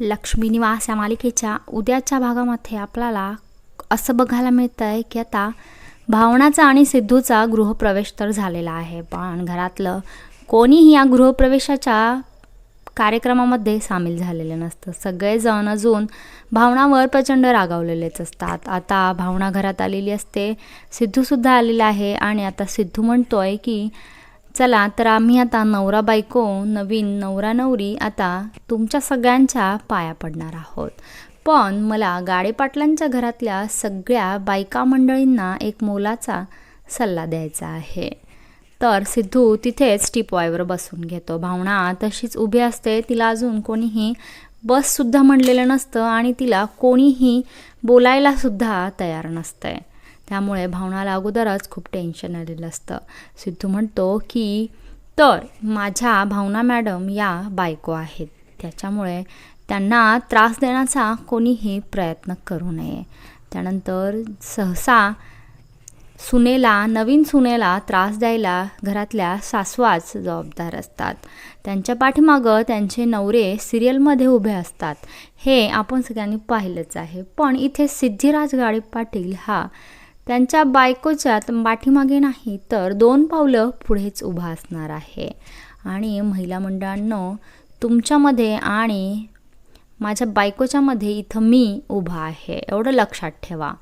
लक्ष्मीनिवास या मालिकेच्या उद्याच्या भागामध्ये आपल्याला असं बघायला मिळतं आहे की आता भावनाचा आणि सिद्धूचा गृहप्रवेश तर झालेला आहे. पण घरातलं कोणीही या गृहप्रवेशाच्या कार्यक्रमामध्ये सामील झालेलं नसतं. सगळेजण अजून भावनावर प्रचंड रागावलेलेच असतात. आता भावना घरात आलेली असते. सिद्धूसुद्धा आलेला आहे आणि आता सिद्धू म्हणतोय की चला तर आम्ही आता नवरा बायको नवीन नवरा नवरी आता तुमच्या सगळ्यांच्या पाया पडणार आहोत. पण मला गाडेपाटलांच्या घरातल्या सगळ्या बायका मंडळींना एक मोलाचा सल्ला द्यायचा आहे. तर सिद्धू तिथेच टिपवायवर बसून घेतो. भावना तशीच उभी असते. तिला अजून कोणीही बससुद्धा म्हणलेलं नसतं आणि तिला कोणीही बोलायलासुद्धा तयार नसतंय. त्यामुळे भावनाला अगोदरच खूप टेन्शन आलेलं असतं. सिद्धू म्हणतो की तर माझ्या भावना मॅडम या बायको आहेत. त्याच्यामुळे त्यांना त्रास देण्याचा कोणीही प्रयत्न करू नये. त्यानंतर सहसा सुनेला नवीन सुनेला त्रास द्यायला घरातल्या सासवाच जबाबदार असतात. त्यांच्या पाठीमागं त्यांचे नवरे सिरियलमध्ये उभे असतात. हे आपण सगळ्यांनी पाहिलंच आहे. पण इथे सिद्धिराज गाडे पाटील हा त्यांच्या बायकोच्यात पाठीमागे नाही तर दोन पावलं पुढेच उभा असणार आहे. आणि महिला मंडळांनो तुमच्यामध्ये आणि माझ्या बायकोच्यामध्ये इथं मी उभा आहे. एवढं लक्षात ठेवा.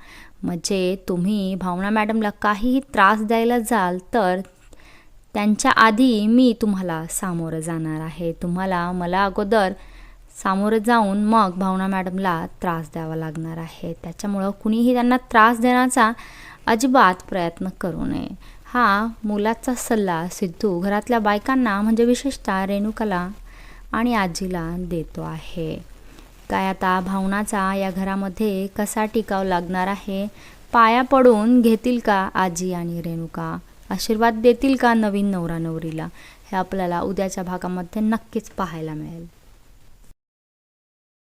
म्हणजे तुम्ही भावना मॅडमला काहीही त्रास द्यायला जाल तर त्यांच्या आधी मी तुम्हाला सामोरं जाणार आहे. तुम्हाला मला अगोदर सामोरं जाऊन मग भावना मॅडमला त्रास द्यावा लागणार आहे. त्याच्यामुळं कुणीही त्यांना त्रास देण्याचा अजिबात प्रयत्न करू नये. हा मुलाचा सल्ला सिद्धू घरातल्या बायकांना म्हणजे विशेषतः रेणुकाला आणि आजीला देतो आहे. काय आता भावनाचा या घरामध्ये कसा टिकाव लागणार आहे? पाया पडून घेतील का आजी आणि रेणुका? आशीर्वाद देतील का नवीन नवरा नवरीला हे आपल्याला उद्याच्या भागामध्ये नक्कीच पाहायला मिळेल.